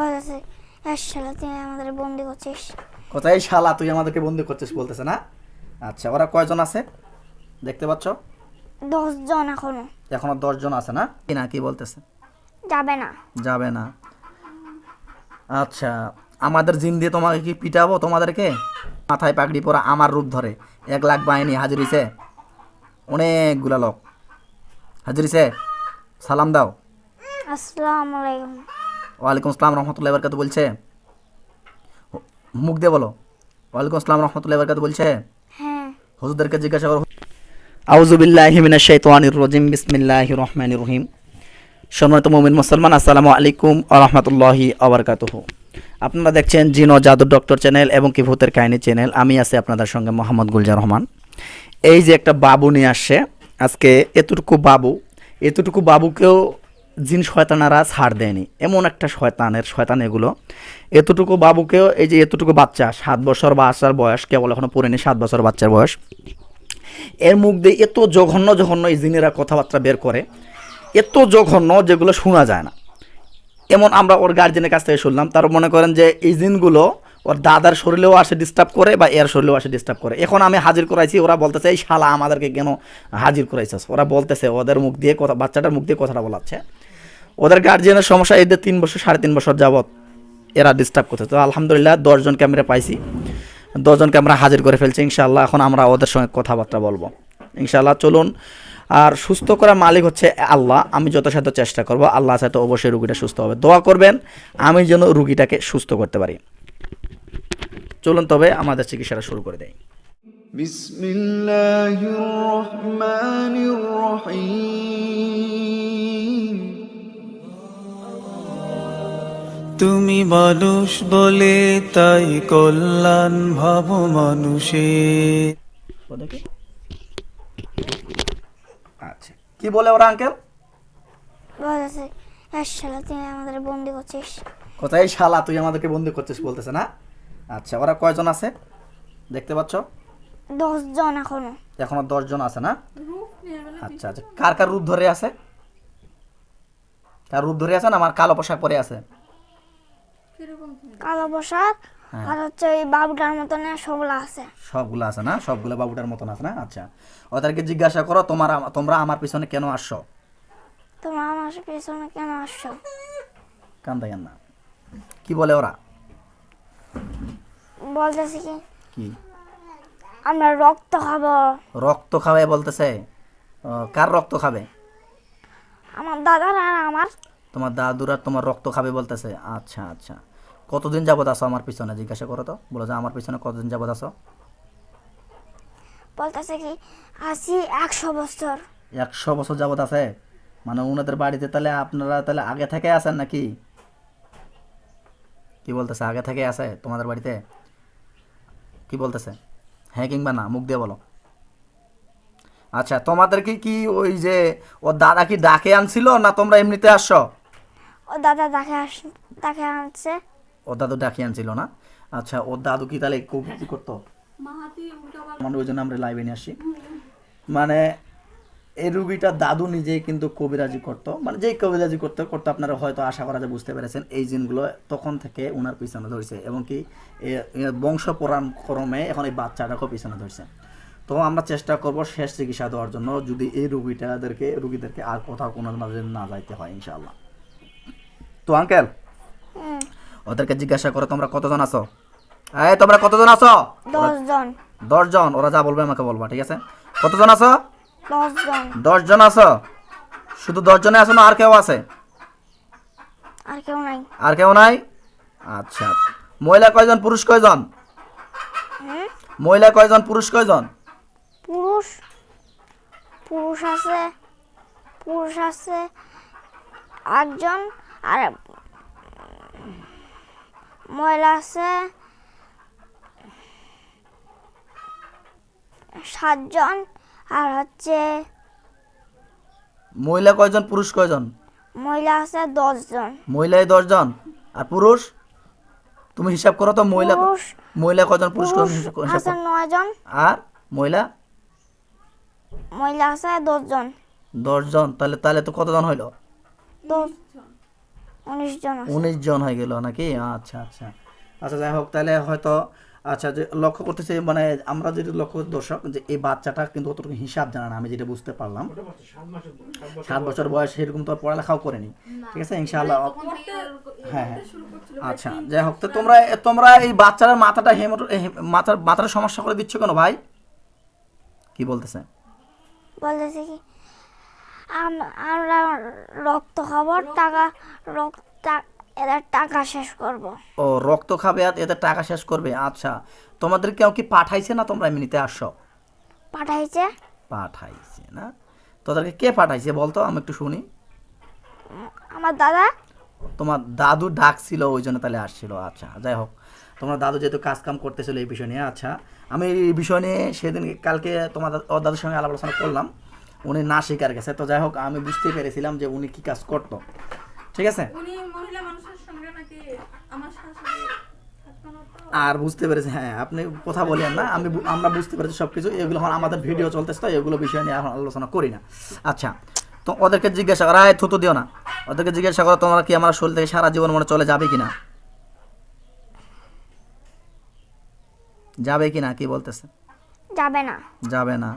বলতেছে এক শালা তুই আমাদের বন্দি করছিস? কোথায়? শালা তুই আমাদেরকে বন্দি করছিস বলতেছে না? আচ্ছা ওরা কয়জন আছে? দেখতে পাচ্ছ? দশ জন এখনও। এখনও দশজন আছে না? কি না কি বলতেছে? যাবে না। যাবে না। আচ্ছা আমাদের জিন দিয়ে তোমাকে কি পিটাবো তোমাদেরকে? মাথায় পাগড়ি পরা আমার রূপ ধরে। এক লাখ বাহিনী হাজির হইছে। অনেকগুলা লোক। হাজির হইছে। সালাম দাও। আসসালামু আলাইকুম। ওয়ালাইকুম আসসালাম রহমতুল্লাহ বরকাত বলছে। মুখ দিয়ে বলো। ওয়ালাইকুম আসসালাম রহমতুল্লাহ বরকাত বলছে। হ্যাঁ। হুজুরদেরকে জিজ্ঞাসা করো। আউজুবিল্লাহি মিনাশ শাইতানির রাজিম বিসমিল্লাহির রহমানির রহিম। সম্মানিত মুমিন মুসলমান আসসালামু আলাইকুম ওয়া রাহমাতুল্লাহি ওয়া বারাকাতুহু। আপনারা দেখছেন জিনো ও জাদু ডক্টর চ্যানেল এবং কি ভূতের কাহিনী চ্যানেল। আমি আছি আপনাদের সঙ্গে মোহাম্মদ গুলজার রহমান। এই যে একটা বাবু নিয়ে আসছে আজকে এতটুকু বাবু এতটুকু বাবুকেও জিন শয়তানারা ছাড় দেয়নি। এমন একটা শয়তানের, শয়তান এগুলো। এতটুকু বাবুকেও, এই যে এতটুকু বাচ্চা, সাত বছর বাচ্চার বয়স, কেবল এখনও পড়েনি সাত বছর বাচ্চার বয়স, এর মুখ দিয়ে এত জঘন্য জঘন্য এই জিনেরা কথাবার্তা বের করে, এত জঘন্য যেগুলো শোনা যায় না। এমন আমরা ওর গার্জেনের কাছ থেকে শুনলাম, তার মনে করেন যে এই জিনগুলো ওর দাদার শরীরেও আসে ডিস্টার্ব করে বা এর শরীরেও আসে ডিস্টার্ব করে। এখন আমি হাজির করাইছি, ওরা বলতেছে, এই শালা আমাদেরকে কেন হাজির করাইছিস? ওরা বলতেছে, ওদের মুখ দিয়ে কথা, বাচ্চাটার মুখ দিয়ে কথাটা বলাচ্ছে। ওদের গার্জিয়ানের সমস্যা এদের তিন বছর সাড়ে তিন বছর যাবৎ এরা ডিস্টার্ব করতে তো আলহামদুলিল্লাহ দশজনকে আমরা পাইছি দশজনকে আমরা হাজির করে ফেলছি ইনশাআল্লাহ এখন আমরা ওদের সঙ্গে কথাবার্তা বলবো ইনশাআল্লাহ চলুন আর সুস্থ করার মালিক হচ্ছে আল্লাহ আমি যথাসাধ্য চেষ্টা করব আল্লাহ সাথে অবশ্যই রুগীটা সুস্থ হবে দোয়া করবেন আমি যেন রুগীটাকে সুস্থ করতে পারি চলুন তবে আমাদের চিকিৎসাটা শুরু করে দেয় بسم الله الرحمن الرحيم তুমি মানুষ বলে তাই কল্যাণ ভাব মানুষের আচ্ছা। কি বলে ওরা আঙ্কেল? বলতেছে এক শালা তুই আমাদের বন্দি করছিস। কোথায়? শালা তুই আমাদেরকে বন্দি করছিস বলতেছে না? আচ্ছা ওরা কয়জন আছে? দেখতে পাচ্ছ? দশ জন এখনও। এখনও দশজন আছে না? আচ্ছা আচ্ছা। কার কার রূপ ধরে আছে? কার রূপ ধরে আছে না? আমার কালো পোশাক পরে আছে। কালো পোশাক হ্যাঁ। আর হচ্ছে ওই বাবুটার মতন সবলা আছে। সবগুলো আছে না? সবগুলো বাবুটার মতন আছে না? আচ্ছা। ওদেরকে জিজ্ঞাসা করো তোমার তোমরা আমার পিছনে কেন আসছো? তোমরা আমার পেছনে কেন আসছো? কি বলে ওরা? বলতেছে কি? কি? আমরা রক্ত খাব। রক্ত খাবে বলতেছে? কার রক্ত খাবে? আমার দাদার আর আমার। তোমার দাদুরা তোমার রক্ত খাবে বলতেছে। আচ্ছা আচ্ছা। কতদিন যাবত আসো আমার পিছনে? জিজ্ঞাসা করো তো। বলো যে আমার পিছনে কতদিন যাবত আসো বলতেছে কি আশি একশো বছর। একশো বছর যাবত আছে? মানে ওনাদের বাড়িতে তাহলে আপনারা তাহলে আগে থেকে আছেন নাকি? কি বলতেছে? আগে থেকে আছে তোমাদের বাড়িতে? কি বলতেছে? হ্যাঁ কিংবা না মুখ দিয়ে বলো। আচ্ছা তোমাদের কি কি ওই যে ও দাদা কি ডাকে আনছিল না তোমরা এমনিতে আসছো? ও দাদা তাকে আস তাকে আনছে। ওর দাদু ডাকি আনছিল না। আচ্ছা ওর দাদু কি তাহলে খুব কি করতো? মানে ওই জন্য আমরা লাইভে নিয়ে আসি। মানে এই রুগীটা দাদু নিজেই কিন্তু কবিরাজি করতো। মানে যেই কবিরাজি করতে করতে আপনারা হয়তো আশা করা যায় বুঝতে পেরেছেন এই জিনগুলো তখন থেকে ওনার পিছনে ধরছে এবং কি বংশ ক্রমে এখন এই বাচ্চাটাকেও পিছনে ধরছে। তো আমরা চেষ্টা করব শেষ চিকিৎসা দেওয়ার জন্য যদি এই রুগীটাদেরকে রুগীদেরকে আর কোথাও কোনো মাঝে না যাইতে হয় ইনশাআল্লাহ। তো আঙ্কেল ওদেরকে জিজ্ঞাসা করো তোমরা কতজন আছো? এই তোমরা কতজন আছো? দশ জন দশজন। ওরা যা বলবে আমাকে বলবা ঠিক আছে? কতজন আছো? দশ জন দশজন আছো? শুধু দশজনে আছো না আর কেউ আছে? আর কেউ নাই। আর কেউ নাই? আচ্ছা। মহিলা কয়জন পুরুষ কয়জন? মহিলা কয়জন পুরুষ কয়জন? পুরুষ। পুরুষ আছে পুরুষ আছে আটজন আর মহিলা আছে সাতজন আর হচ্ছে মহিলা কয়জন পুরুষ কয়জন? মহিলা আছে দশজন। মহিলাই দশজন আর পুরুষ? তুমি হিসাব করো তো মহিলা পুরুষ মহিলা কয়জন পুরুষ কয়জন হিসাব করো, আছে। নয়জন। আর মহিলা? মহিলা আছে দশজন। দশজন তাহলে তাহলে তো কতজন হইল? দশ উনিশ জন উনিশ জন হয়ে গেল নাকি? আচ্ছা আচ্ছা। আচ্ছা যাই হোক তাহলে হয়তো আচ্ছা যে লক্ষ্য করতেছি মানে আমরা যেটা লক্ষ্য দর্শক যে এই বাচ্চাটা কিন্তু অতটুকু হিসাব জানা না আমি যেটা বুঝতে পারলাম। সাত বছর বয়স সেরকম তো আর পড়ালেখাও করেনি। ঠিক আছে? ইনশাআল্লাহ হ্যাঁ হ্যাঁ। আচ্ছা যাই হোক তো তোমরা তোমরা এই বাচ্চার মাথাটা হেমট হে- মাথার মাথার সমস্যা করে দিচ্ছ কেন ভাই? কি বলতেছে? বলতেছে কি? আমরা রক্ত খাব টাকা রক্ত এদের টাকা শেষ করব। ও রক্ত খাবে আর এদের টাকা শেষ করবে? আচ্ছা তোমাদের কেউ কি পাঠাইছে না তোমরা এমনিতে আসো পাঠাইছে। পাঠাইছে না? তোদেরকে কে পাঠাইছে বলতো? আমি একটু শুনি। আমার দাদা? তোমার দাদু ডাকছিল ওই জন্য তাহলে আসছিল। আচ্ছা যাই হোক। তোমার দাদু যেহেতু কাজ কাম করতেছিল এই বিষয় নিয়ে আচ্ছা। আমি এই বিষয় নিয়ে সেদিন কালকে তোমার দাদুর সঙ্গে আলাপ আলোচনা করলাম। উনি না শিকার গেছে। তো যাই হোক আমি বুঝতে পেরেছিলাম যে উনি কি কাজ করতো। ঠিক আছে? উনি মহিলা মানুষের সঙ্গে নাকি আমার শাশুড়ি থাকতো না তো? আর বুঝতে পেরেছি হ্যাঁ আপনি কথা বলেন না আমি আমরা বুঝতে পেরেছি সব কিছু এগুলো এখন আমাদের ভিডিও চলতেছে তো এগুলো বিষয় নিয়ে এখন আলোচনা করি না। আচ্ছা তো ওদেরকে জিজ্ঞাসা করা হয় থুতু দিও না। ওদেরকে জিজ্ঞাসা করো তোমরা কি আমার শরীর থেকে সারা জীবন মনে চলে যাবে কিনা? যাবে কিনা কি বলতেছে? যাবে না। যাবে না।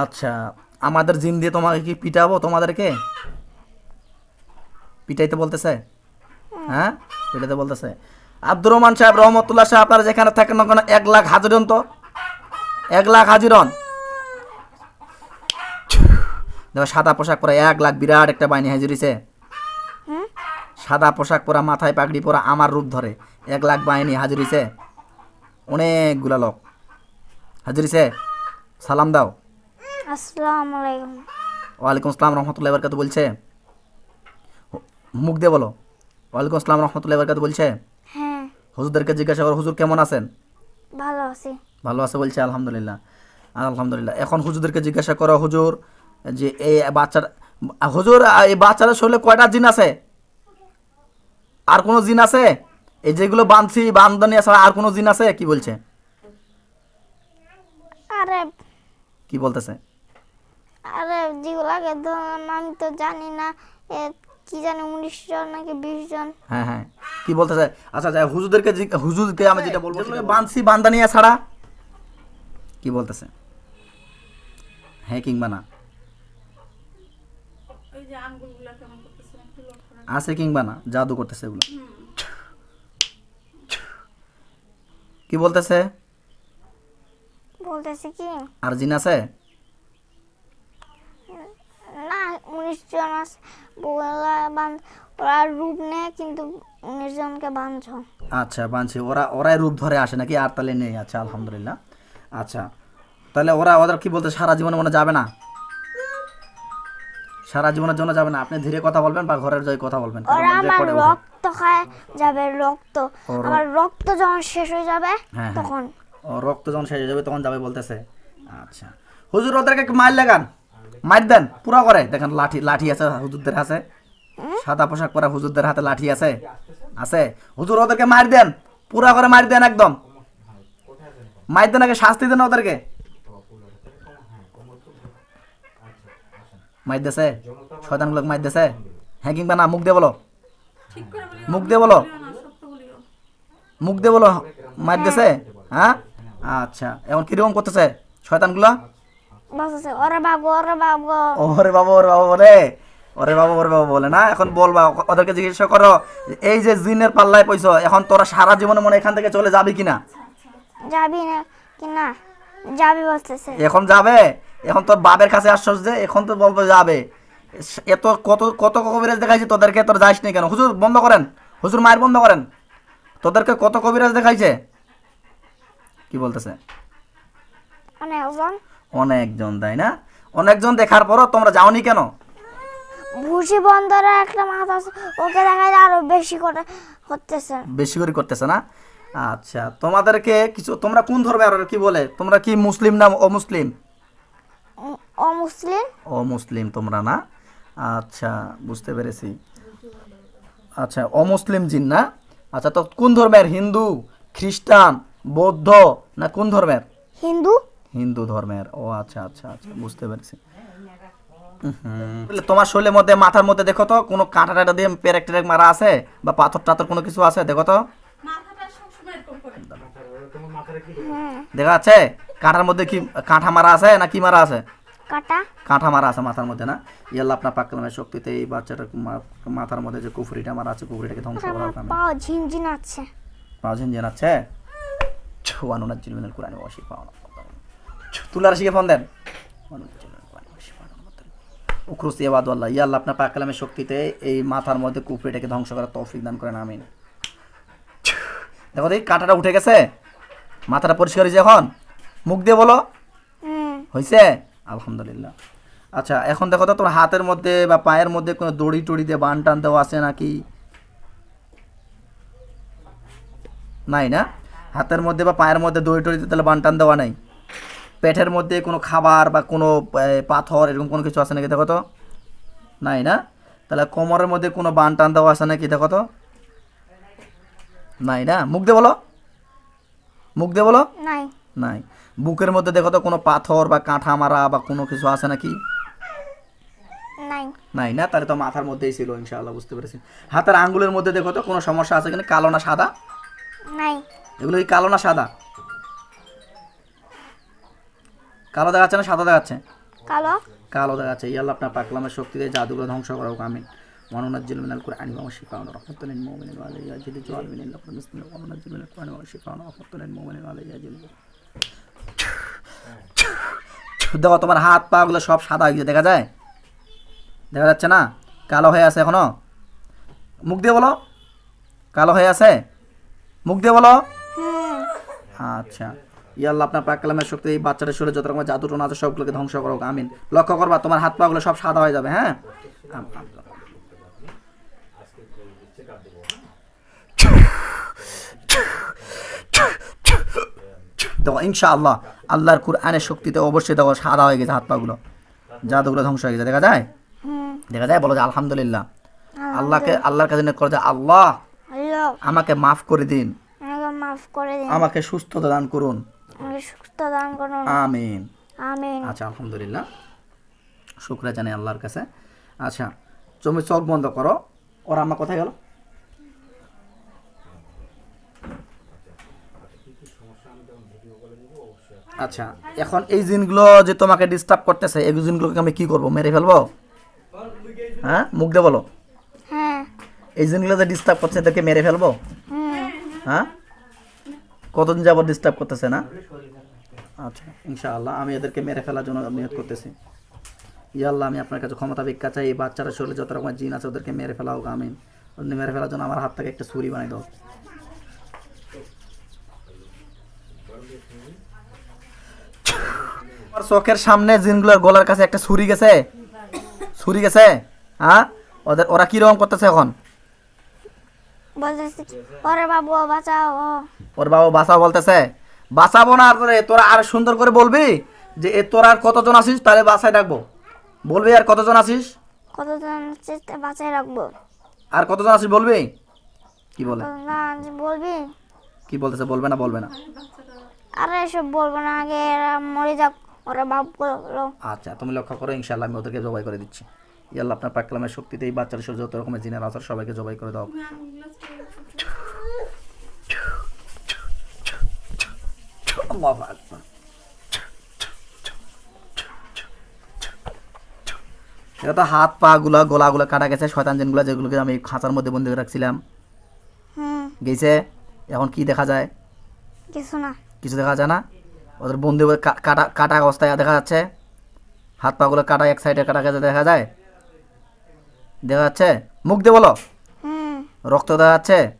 আচ্ছা আমাদের জিন দিয়ে তোমাকে কি পিটাবো তোমাদেরকে? পিটাইতে বলতেছে? হ্যাঁ? পিটাইতে বলতেছে। আব্দুর রহমান সাহেব রহমতুল্লাহ সাহেব আপনারা যেখানে থাকেন না কেন এক লাখ হাজির হন তো? এক লাখ হাজির হন দেখো সাদা পোশাক পরা এক লাখ বিরাট একটা বাহিনী হাজির হইছে। সাদা পোশাক পরা মাথায় পাগড়ি পরা আমার রূপ ধরে এক লাখ বাহিনী হাজির হইছে। অনেকগুলা লোক হাজির হইছে। সালাম দাও। আসসালামু আলাইকুম ওয়ালাইকুম আসসালাম রহমতুল্লাহ বরকাত বলছে? মুখ দিয়ে বলো। ওয়ালাইকুম আসসালাম রহমতুল্লাহ বরকাত বলছে? হ্যাঁ। হুজুরদেরকে জিজ্ঞাসা করো হুজুর কেমন আছেন? ভালো আছি। ভালো আছে বলছে আলহামদুলিল্লাহ। আলহামদুলিল্লাহ। এখন হুজুরদেরকে জিজ্ঞাসা করো হুজুর যে এই বাচ্চার হুজুর এই বাচ্চাদের শরীরে কয়টা জিন আছে? আর কোনো জিন আছে? এই যেগুলো বাঁধছি বান্ধনী আছে আর কোনো জিন আছে? কি বলছে? আরে কি বলতেছে? আরে যেগুলাকে তো আমি তো জানি না এ কি জানি উনিশ জন নাকি বিশ জন। হ্যাঁ হ্যাঁ। কি বলতেছে আচ্ছা যাই হুজুরদেরকে হুজুরকে আমি যেটা বলব যেগুলো বানসি বান্দানিয়া ছাড়া। কি বলতেছে? হ্যাঁ কিংবা না। আছে কিংবা না? জাদু করতেছে এগুলো। কি বলতেছে? বলতেছে কি? আর জিন আছে? না উনিশ জন বান ওরা রূপ নেয় কিন্তু উনিশ জনকে বাঁধছ আচ্ছা বানছি। ওরা ওরাই রূপ ধরে আসে নাকি? আর তাহলে নেই। আচ্ছা আলহামদুলিল্লাহ। আচ্ছা। তাহলে ওরা ওদের কি বলতে সারা জীবনে মনে যাবে না? সারা জীবনের জন্য যাবে না। আপনি ধীরে কথা বলবেন বা ঘরের যাই কথা বলবেন ওরা আমার রক্ত খায় যাবে রক্ত। রক্ত। আমার রক্ত যখন শেষ হয়ে যাবে হ্যাঁ, হ্যাঁ। তখন। রক্ত যখন শেষ হয়ে যাবে তখন যাবে বলতেছে। আচ্ছা। হুজুর ওদেরকে মার লাগান। মার দেন পুরো করে। দেখেন লাঠি লাঠি আছে হুজুরদের হাতে। সাদা পোশাক পরা হুজুরদের হাতে লাঠি আছে। আছে। হুজুর ওদেরকে মার দেন পুরা করে মার দেন একদম। মার দেন আগে শাস্তি দেন ওদেরকে। মার দেছে শয়তানগুলো মার দেছে হ্যাঁ কিংবা না মুখ দিয়ে বলো। মুখ দিয়ে বলো। মুখ দিয়ে বলো মার দেছে হ্যাঁ? আচ্ছা। এখন কীরকম করতেছে? শয়তানগুলো? ওরে বাবু ওরে বাবু। ওরে বাবা ওরে বাবা বলে? ওরে বাবা ওরে বাবা বলে না? এখন বলবা ওদেরকে জিজ্ঞাসা করো এই যে জিনের পাল্লায় পয়সা এখন তোরা সারা জীবনে মনে এখান থেকে চলে যাবি কিনা? যাবি না কি না বলতেছে। এখন যাবে? এখন তোর বাবের কাছে আসছস যে এখন তো বলব যাবে। এত কত কত কবিরাজ দেখাইছে তোদেরকে? তোর যাইস নি কেন? হুজুর বন্ধ করেন। হুজুর মায়ের বন্ধ করেন। তোদেরকে কত কবিরাজ দেখাইছে? কি বলতেছে? অনেকজন অনেকজন তাই না? অনেকজন দেখার পরও তোমরা যাওনি কেন? ভুসি বন্দরের একটা মাছ আছে ওকে দেখা যায় আরও বেশি করে হতেছে। বেশি করে করতেছে না? আচ্ছা তোমাদেরকে কিছু তোমরা কোন ধর্মে আর কি বলে? তোমরা কি মুসলিম না অমুসলিম? অমুসলিম? ও তোমরা না? আচ্ছা বুঝতে পেরেছি। আচ্ছা অমুসলিম জিন না? আচ্ছা তো কোন ধর্মের? হিন্দু খ্রিস্টান বৌদ্ধ না কোন ধর্মের? হিন্দু? হিন্দু ধর্মের। ও আচ্ছা আচ্ছা আচ্ছা বুঝতে পেরেছি। তোমার শরীরের মধ্যে মাথার মধ্যে দেখো তো কোনো কাঁটা টাটা দিয়ে পেরেক টেরেক মারা আছে বা পাথর টাথর কোনো কিছু আছে? দেখো তো। সবসময় দেখা যাচ্ছে? কাঁটার মধ্যে কি কাঁঠা মারা আছে না কি মারা আছে? কাটা? কাঁঠা মারা আছে মাথার মধ্যে না? ইয়াল্লা আপনার পাকলামের শক্তিতে এই বাচ্চাটা মাথার মধ্যে যে কুফুরিটা মারা আছে কুফুরিটাকে ধ্বংস করা আমি পাও ঝিনঝিন আছে পাওয়া জানাচ্ছে ছুয়ানুনার জিলমিনাল কোরআনে ওয়াশি পাওয়া তুলার শিখে ফোন দেন। উখরুসি আবাদ আল্লাহ। ইয়া আল্লাহ আপনার পাকলামের শক্তিতে এই মাথার মধ্যে কুফরিটাকে ধ্বংস করার তৌফিক দান করেন আমিন। দেখো দেখি কাঁটাটা উঠে গেছে। মাথাটা পরিষ্কার হয়েছে এখন? মুখ দিয়ে বলো। হয়েছে? আলহামদুলিল্লাহ। আচ্ছা এখন দেখো তো তোমার হাতের মধ্যে বা পায়ের মধ্যে কোনো দড়ি টড়ি দিয়ে বান টান দেওয়া আছে নাকি? নাই না? হাতের মধ্যে বা পায়ের মধ্যে দড়ি টড়ি দিয়ে তাহলে বান টান দেওয়া নাই? পেটের মধ্যে কোনো খাবার বা কোনো পাথর এরকম কোনো কিছু আছে নাকি দেখো তো? নাই না? তাহলে কোমরের মধ্যে কোনো বান টান দেওয়া আছে নাকি দেখো তো? নাই না? মুখ দিয়ে বলো। মুখ দিয়ে বলো। নাই। নাই। বুকের মধ্যে দেখো তো কোনো পাথর বা কাঁঠা মারা বা কোনো কিছু আছে নাকি? নাই। নাই না? তাহলে তো মাথার মধ্যেই ছিল ইনশাআল্লাহ বুঝতে পেরেছি। হাতের আঙ্গুলের মধ্যে দেখো তো কোনো সমস্যা আছে কিনা? কালো না সাদা? নাই। এগুলো কি কালো না সাদা? কালো দেখাচ্ছে না সাদা দেখাচ্ছে? কালো। কালো দেখাচ্ছে। ইয়াল্লাহ আপনার পাকলামের শক্তি দিয়ে জাদুগুলো ধ্বংস করা হোক আমিন। মনোনাজ্জিল মিনাল কুরআন ওয়া শিফাউন রাহমাতুল লিল মুমিনিন ওয়া আলাইহি ইয়াজিল জুআল মিনাল লাকুল মুসলিমিন ওয়া মনোনাজ্জিল মিনাল কুরআন ওয়া শিফাউন রাহমাতুল লিল মুমিনিন ওয়া আলাইহি ইয়াজিল দেখো তোমার হাত পা গুলো সব সাদা হয়ে গেছে দেখা যায়? দেখা যাচ্ছে না? কালো হয়ে আছে এখনও? মুখ দিয়ে বলো। কালো হয়ে আছে? মুখ দিয়ে বলো। হ্যাঁ। আচ্ছা। ইয়াল্লাহ আপনার পাক কালামের শক্তি এই বাচ্চাটার শরীরে যত রকম জাদু টোনা আছে সবগুলোকে ধ্বংস করো আমিন। লক্ষ্য করবা তোমার হাত পাগুলো সব সাদা হয়ে যাবে হ্যাঁ? দেখো ইনশাআল্লাহ আল্লাহর কুরআনের শক্তিতে অবশ্যই দেখো সাদা হয়ে গেছে হাত পাগুলো। জাদুগুলো ধ্বংস হয়ে গেছে দেখা যায়? দেখা যায়? বলো যে আলহামদুলিল্লাহ। আল্লাহকে আল্লাহর কাছে করো যে আল্লাহ হ্যালো আমাকে মাফ করে দিন। আমাকে মাফ করে দিন। আমাকে সুস্থতা দান করুন। দান করুন। আমিন। আমিন। আচ্ছা আলহামদুলিল্লাহ। শুক্রিয়া জানাই আল্লাহর কাছে। আচ্ছা তুমি চোখ বন্ধ করো। ওর আমার কোথায় গেল? আচ্ছা এখন এই জিনগুলো যে তোমাকে ডিস্টার্ব করতেছে এই জিনগুলোকে আমি কি করব? মেরে ফেলব? হ্যাঁ মুখ দিয়ে বলো। হ্যাঁ। এই জিনগুলো যে ডিস্টার্ব করছে এদেরকে মেরে ফেলব? হ্যাঁ? কতদিন যাবত ডিস্টার্ব করতেছে, না? আচ্ছা ইনশাআল্লাহ, আমি এদেরকে মেরে ফেলার জন্য নিয়োগ করতেছি। ইয়া আল্লাহ, আমি আপনার কাছে ক্ষমতা ভিক্ষা চাই, এই বাচ্চারা শরীরে যত রকমের জিন আছে, ওদেরকে মেরে ফেলা হোক ওদের মেরে ফেলার জন্য আমার হাত থেকে একটা ছুরি বানাই দাও। আমার চোখের সামনে জিনগুলোর গলার কাছে একটা ছুরি গেছে। ছুরি গেছে? হ্যাঁ? ওদের, ওরা কীরকম করতেছে এখন? বলতেছি ওরে বাবু, বাঁচাও। ওর বাবা বাঁচাও বলতেছে। বাঁচাবো না আর তোরা আর সুন্দর করে বলবি যে এ তোরা আর কতজন আসিস তাহলে বাসায় ডাকবো বলবি আর কতজন আসিস কতজন চেষ্টা বাঁচাই রাখব। আর কতজন আসিস বলবি? কি বলে? না বলবি? কি বলতেছে? বলবে না বলবে না। আরে এসব বলব না আগে এরা মরে যাক ওরা বাপ বলো আচ্ছা তুমি লক্ষ্য করো ইনশাল্লাহ আমি ওদেরকে জবাই করে দিচ্ছি। ইয়াল্লাহ আপনার পাকলামের শক্তিতে এই বাচ্চার শরীরে যত রকমের জিনের আসার সবাইকে জবাই করে দাও। আল্লাহু আকবার। এটা তো হাত পা গুলা গলা গুলা কাটা গেছে শয়তান জিনগুলা যেগুলোকে আমি খাঁচার মধ্যে বন্দি করে রাখছিলাম। গেছে এখন কি দেখা যায়? কিছু না। কিছু দেখা যায় না? ওদের বন্দি কা- কাটা কাটা অবস্থায় দেখা যাচ্ছে। হাত পাগুলো কাটা এক সাইডে কাটা গেছে দেখা যায়? দেখা যাচ্ছে? মুখ দিয়ে বলো। রক্ত দেখা যাচ্ছে?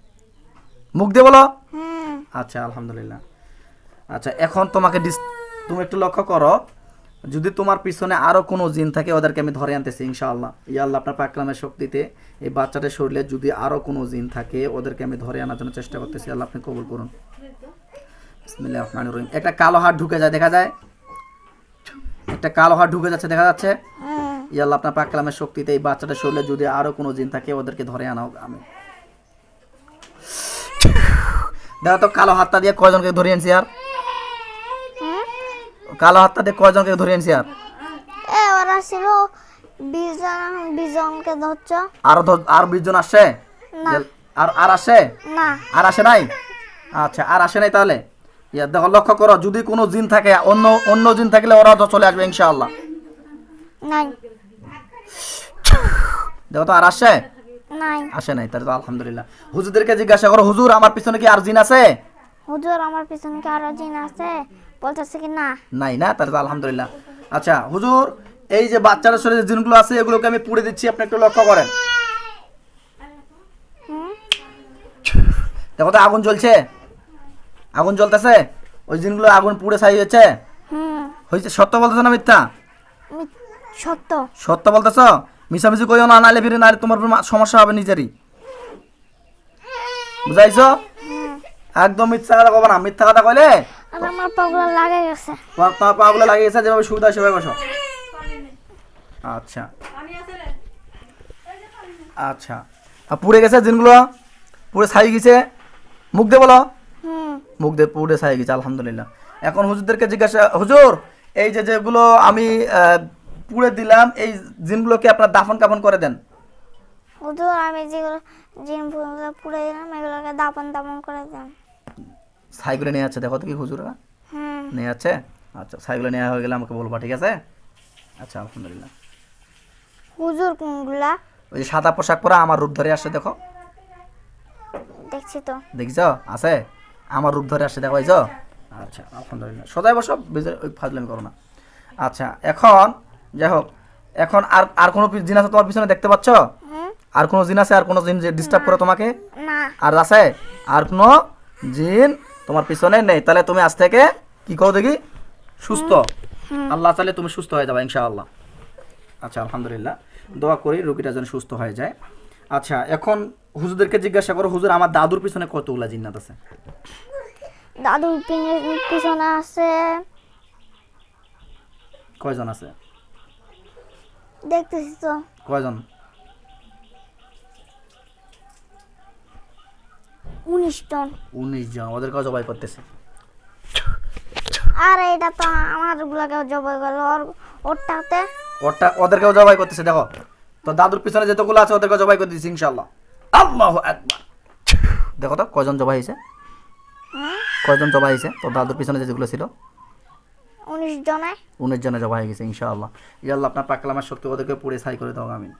মুখ দিয়ে বলো। আচ্ছা আলহামদুলিল্লাহ। আচ্ছা এখন তোমাকে ডিস তুমি একটু লক্ষ্য করো যদি তোমার পিছনে আরও কোনো জিন থাকে ওদেরকে আমি ধরে আনতেছি ইনশাআল্লাহ। ইয়া আল্লাহ আপনার পাকলামের শক্তিতে এই বাচ্চাটার শরীরে যদি আরও কোনো জিন থাকে ওদেরকে আমি ধরে আনার জন্য চেষ্টা করতেছি। আল্লাহ আপনি কবুল করুন। রহিম। একটা কালো হাত ঢুকে যায় দেখা যায়? একটা কালো হাত ঢুকে যাচ্ছে দেখা যাচ্ছে? হুম ইয়া আল্লাহ আপনার পাকলামের শক্তিতে এই বাচ্চাটার শরীরে যদি আরও কোনো জিন থাকে ওদেরকে ধরে আনা হোক আমি দেখো তো কালো হাতটা দিয়ে কয়জনকে ধরে আনছি আর? কালো হাতটা দিয়ে কয়জনকে ধরে আনছি আর? এ ওরা ছিল বিশ জন বিশ জনকে ধরছ। আর আর বিশ জন আসছে? না। আর আর আসে না। আর আসে নাই? আচ্ছা আর আসে নাই তাহলে? ইয়া দেখো লক্ষ্য করো যদি কোনো জিন থাকে অন্য অন্য জিন থাকলে ওরা তো চলে আসবে ইনশাআল্লাহ। নাই। দেখো তো আর আসে নাই। আসে নাই তাহলে তো আলহামদুলিল্লাহ। হুজুরদেরকে জিজ্ঞাসা করো হুজুর আমার পিছনে কি আর জিন আছে? হুজুর আমার পিছনে কি আরও জিন আছে? বলতেছে কি না? নাই না তাহলে আলহামদুলিল্লাহ। আচ্ছা হুজুর এই যে বাচ্চাদের শরীরে জিনগুলো আছে এগুলোকে আমি পুড়ে দিচ্ছি আপনি একটু লক্ষ্য করেন। দেখো তো আগুন জ্বলছে। আগুন জ্বলতেছে? ওই জিনগুলো আগুন পুড়ে ছাই হয়েছে? হুম। হয়েছে সত্য বলতেছে না মিথ্যা? সত্য। সত্য বলতেছ? মিশামিশি কইও না নালে ফিরে নাইলে তোমার সমস্যা হবে নিজেরই। বুঝাইছো? একদম মিথ্যা কথা কবে না। মিথ্যা কথা কইলে আর আমার পাগুলো লাগে গেছে। পাগুলো লাগিয়ে গেছে যেভাবে সুবিধা সেভাবে বসো। আচ্ছা। আচ্ছা। আর পুড়ে গেছে জিনগুলো? পুড়ে ছাই গেছে? মুখ দিয়ে বলো। মুখ দিয়ে পুড়ে ছাই গেছে আলহামদুলিল্লাহ। এখন হুজুরদেরকে জিজ্ঞাসা হুজুর এই যে যেগুলো আমি পুড়ে দিলাম এই জিনগুলোকে আপনার দাফন কাফন করে দেন। হুজুর আমি যেগুলো পুড়ে দিলাম এগুলোকে দাপন দাপন করে দিলাম ছাইগুলো নিয়ে যাচ্ছে দেখো তো কি হুজুরা। হুম নিয়ে যাচ্ছে? আচ্ছা ছাইগুলো নেওয়া হয়ে গেলে আমাকে বলবা ঠিক আছে? আচ্ছা আলহামদুলিল্লাহ। হুজুর কোনগুলা? ওই যে সাদা পোশাক পরা আমার রূপ ধরে আসছে দেখো। দেখছি তো। দেখিছ? আছে? আমার রূপ ধরে আসছে দেখো পাইছ আচ্ছা আলহামদুলিল্লাহ। সদাই বসো ওই ফাজলামি করো না। আচ্ছা এখন যাই হোক এখন আর আর কোনো জিন আছে তোমার পিছনে দেখতে পাচ্ছ? আর কোনো জিন আছে? আর কোনো জিন যে ডিস্টার্ব করে তোমাকে? না। আর আছে? আর কোনো জিন তোমার পিছনে নেই তাহলে তুমি আজ থেকে কি করো দেখি? সুস্থ। আল্লাহ তাহলে তুমি সুস্থ হয়ে যাবে ইনশাআল্লাহ। আচ্ছা আলহামদুলিল্লাহ। দোয়া করি রোগীটা যেন সুস্থ হয়ে যায়। আচ্ছা এখন হুজুরদেরকে জিজ্ঞাসা করো হুজুর আমার দাদুর পিছনে কতগুলা জিন্নাত আছে? দাদুর পিছনে- পিছনে আছে কয়জন আছে? দেখতেছি তো। কয়জন? উনিশ জন। উনিশ জন ওদেরকেও জবাই করতেছে। আর এটা তো আমার গুলাকে জবাই গেল ওর ওরটাতে। ওরটা ওদেরকেও জবাই করতেছে দেখো। তো দাদুর পিছনে যতগুলো আছে ওদেরকে জবাই করে দিচ্ছি ইনশাল্লাহ আল্লাহ একবার দেখো তো কয়জন জবাই হয়েছে? কয়জন জবাই হয়েছে? তো দাদুর পিছনে যেগুলো ছিল? উনিশ জনে। উনিশ জনে জবাই হয়ে গেছে ইনশাআল্লাহ। ইয়াল্লাহ আপনার পাকলামের শক্তি ওদেরকে পুড়ে ছাই করে দাও আমিন।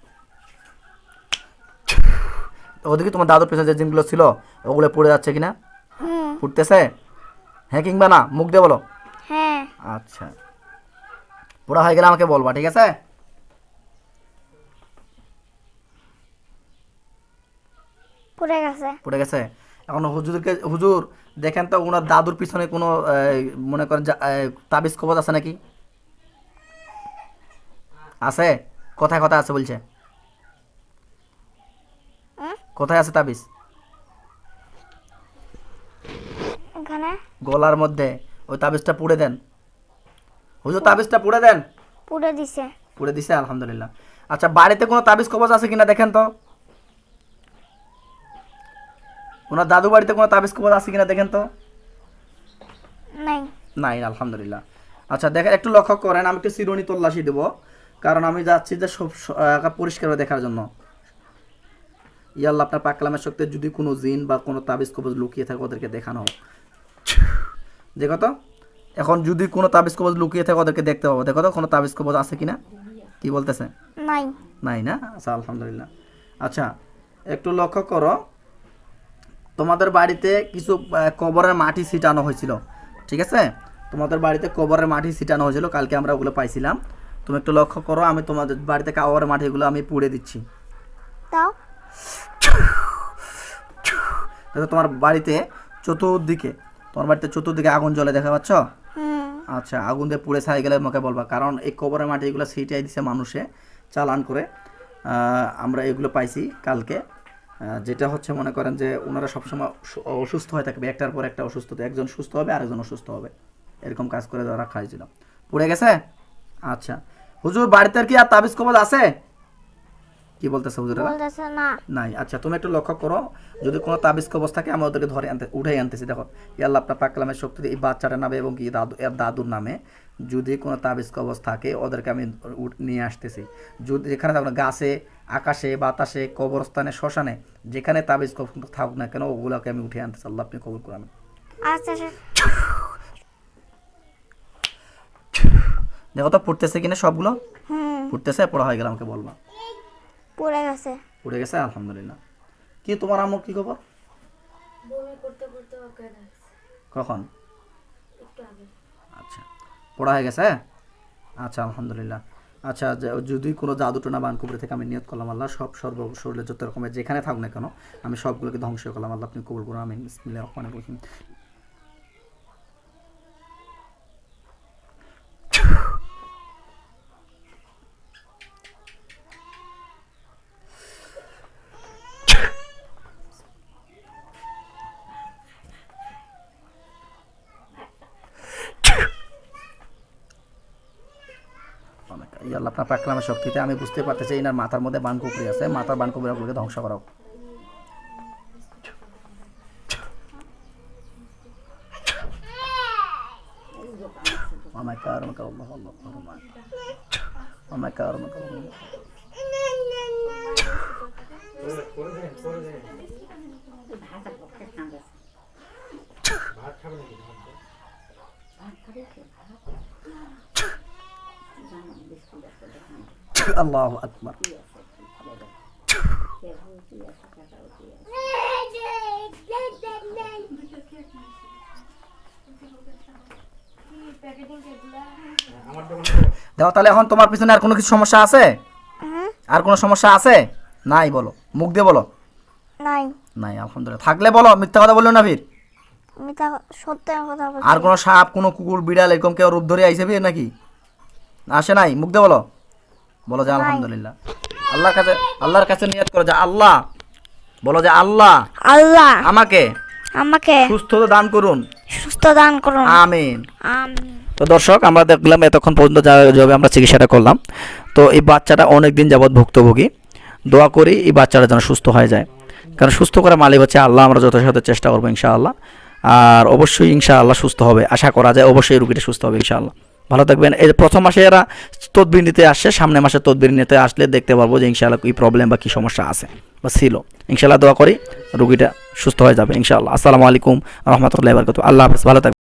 ওদিকে তোমার দাদুর পিছনে যে জিনগুলো ছিল ওগুলো পড়ে যাচ্ছে কিনা? হুম। ফুটতেছে? হ্যাঁ কিংবা না মুখ দিয়ে বলো। হ্যাঁ। আচ্ছা। পুরা হয়ে গেলে আমাকে বলবা ঠিক আছে? পুড়ে গেছে। পড়ে গেছে? এখন হুজুরকে হুজুর দেখেন তো ওনার দাদুর পিছনে কোনো মনে করেন তাবিজ কবজ আছে নাকি? আছে? কোথায় কোথায় আছে বলছে? কোথায় আছে তাবিজ? এখানে। গলার মধ্যে। ওই তাবিজটা পুড়ে দেন। হুজুর তাবিজটা পুড়ে দেন? পুড়ে দিছে। পুড়ে দিছে আলহামদুলিল্লাহ। আচ্ছা বাড়িতে কোনো তাবিজ কবজ আছে কিনা দেখেন তো? ওনার দাদু বাড়িতে কোনো তাবিজ কবজ আছে কিনা দেখেন তো? নাই। নাই আলহামদুলিল্লাহ। আচ্ছা দেখেন একটু লক্ষ্য করেন আমি একটু চিরুনি তল্লাশি দেবো। কারণ আমি যাচ্ছি যে সব পরিষ্কার দেখার জন্য। ইয়াল্লাহ আপনার পাকলামের শক্তি যদি কোনো জিন বা কোনো তাবিজ কবজ লুকিয়ে থাকে ওদেরকে দেখানো হোক। দেখো তো? এখন যদি কোনো তাবিজ কবজ লুকিয়ে থাকে ওদেরকে দেখতে পাবো। দেখো তো কোনো তাবিজ কবজ আছে কিনা? কি বলতেছে? নাই। নাই না? আচ্ছা আলহামদুলিল্লাহ। আচ্ছা একটু লক্ষ্য করো তোমাদের বাড়িতে কিছু কবরের মাটি ছিটানো হয়েছিল। ঠিক আছে? তোমাদের বাড়িতে কবরের মাটি ছিটানো হয়েছিল কালকে আমরা ওগুলো পাইছিলাম। তুমি একটু লক্ষ্য করো আমি তোমাদের বাড়িতে কবরের মাটিগুলো আমি পুড়ে দিচ্ছি। তাও দেখো তোমার বাড়িতে চতুর্দিকে তোমার বাড়িতে চতুর্দিকে আগুন জ্বলে দেখা পাচ্ছ? আচ্ছা আগুন দিয়ে পুড়ে ছাই গেলে আমাকে বলবা কারণ এই কবরের মাটি এগুলো ছিটাই দিছে মানুষে চালান করে। আমরা এগুলো পাইছি কালকে। যেটা হচ্ছে মনে করেন যে ওনারা সবসময় অসুস্থ হয়ে থাকবে একটার পর একটা অসুস্থ একজন সুস্থ হবে আরেকজন অসুস্থ হবে। এরকম কাজ করে রাখা হয়েছিল পুড়ে গেছে? আচ্ছা। হুজুর বাড়িতে আর কি আর তাবিজ কবজ আছে? কি বলতেছে হুজুরেরা? বলতেছে না। নাই। আচ্ছা তুমি একটু লক্ষ্য করো যদি কোনো তাবিজ কবজ থাকে আমি ওদেরকে ধরে আনতে উঠাই আনতেছি। দেখো ই আল্লাহ আপনার পাকলামের শক্তি এই বাচ্চাটার নামে এবং কি দাদু এর দাদুর নামে যদি কোনো তাবিজ কবজ থাকে ওদেরকে আমি নিয়ে আসতেছি। যদি যেখানে থাকুক না গাছে আকাশে বাতাসে কবরস্থানে শ্মশানে যেখানে তাবিজ কবজ থাকুক না কেন ওগুলোকে আমি উঠে আনতেছি। আল্লাহ আপনি কবুল করান। আচ্ছা সে- দেখো তো পড়তেছে কিনা সবগুলো? পড়তেছে পড়া হয়ে গেল আমাকে বলবা পড়ে গেছে। পড়ে গেছে আলহামদুলিল্লাহ। কি তোমার আম্মুর কি খবর? বমি করতে করতে কখন? আচ্ছা পড়া হয়ে গেছে? আচ্ছা আলহামদুলিল্লাহ। আচ্ছা যদি কোনো জাদু টোনা বানকুবরি থেকে আমি নিয়ত করলাম আল্লাহ সব সর্ব শরীরে যত রকমের যেখানে থাকুক না কেন আমি সবগুলোকে ধ্বংস করলাম আল্লাহ আপনি কবুল করুন আমি বিসমিল্লাহির রহমানির রহিম অনেক এই আল্লাহ আপনার পাকলামের শক্তিতে আমি বুঝতে পারতেছি এনার মাথার মধ্যে বানকুকুরি আছে মাথার বানকুকুরিগুলোকে ধ্বংস করাও God, Allah, Allah, oh my God. Oh আল্লাহু আকবার দেখো তাহলে এখন তোমার পিছনে আর কোনো কিছু সমস্যা আছে? আর কোনো সমস্যা আছে? নাই বলো। মুখ দিয়ে বলো। নাই। নাই আলহামদুলিল্লাহ। থাকলে বলো মিথ্যা কথা বলল না ফির? আমি তা সত্য আর কোনো সাপ কোনো কুকুর বিড়াল এরকম কেউ রূপ ধরে আইসে ফির নাকি? আসে নাই? মুখ দিয়ে বলো। বলো যে আলহামদুলিল্লাহ। আল্লাহর কাছে আল্লাহর কাছে নিয়ত করো যে আল্লাহ। বলো যে আল্লাহ। আল্লাহ। আমাকে। আমাকে সুস্থতা দান করুন। সুস্থ দান করুন। আমিন। আমিন। তো দর্শক আমরা দেখলাম এতক্ষণ পর্যন্ত যা- যেভাবে আমরা চিকিৎসাটা করলাম। তো এই বাচ্চাটা অনেক দিন যাবৎ ভুক্তভোগী। দোয়া করি এই বাচ্চাটা যেন সুস্থ হয়ে যায়। কারণ সুস্থ করার মালিক হচ্ছে আল্লাহ আমরা যথাযথ চেষ্টা করব ইনশাআল্লাহ। আর অবশ্যই ইনশাআল্লাহ সুস্থ হবে। আশা করা যায় অবশ্যই রুগীটা সুস্থ হবে ইনশাআল্লাহ। ভালো থাকবেন। এই প্রথম মাসে এরা তদবির নিতে আসছে, সামনে মাসে তদবির নিতে আসলে দেখতে পারব যে ইনশাআল্লাহ কী প্রবলেম বা কী সমস্যা আছে বা ছিল। ইনশাআল্লাহ দোয়া করি, রুগীটা সুস্থ হয়ে যাবে ইনশাআল্লাহ। আসসালামু আলাইকুম রহমতুল্লাহ বরকত আল্লাহ হাফেজ, ভালো থাকবেন।